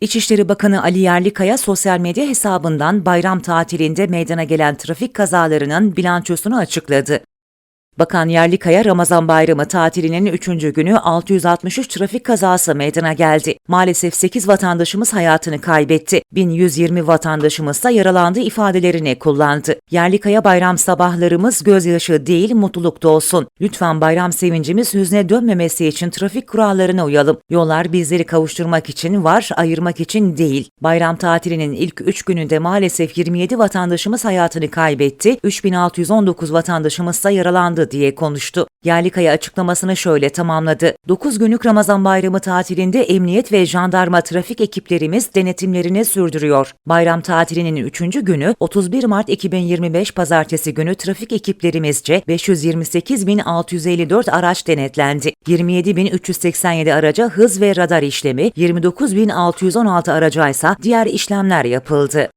İçişleri Bakanı Ali Yerlikaya sosyal medya hesabından bayram tatilinde meydana gelen trafik kazalarının bilançosunu açıkladı. Bakan Yerlikaya Ramazan Bayramı tatilinin 3. günü 663 trafik kazası meydana geldi. Maalesef 8 vatandaşımız hayatını kaybetti. 1120 vatandaşımız da yaralandı ifadelerini kullandı. Yerlikaya bayram sabahlarımız gözyaşı değil mutluluk olsun. Lütfen bayram sevincimiz hüzne dönmemesi için trafik kurallarına uyalım. Yollar bizleri kavuşturmak için var, ayırmak için değil. Bayram tatilinin ilk 3 gününde maalesef 27 vatandaşımız hayatını kaybetti. 3619 vatandaşımız da yaralandı diye konuştu. Yerlikaya açıklamasını şöyle tamamladı. 9 günlük Ramazan bayramı tatilinde emniyet ve jandarma trafik ekiplerimiz denetimlerini sürdürüyor. Bayram tatilinin 3. günü 31 Mart 2025 pazartesi günü trafik ekiplerimizce 528.654 araç denetlendi. 27.387 araca hız ve radar işlemi, 29.616 araca ise diğer işlemler yapıldı.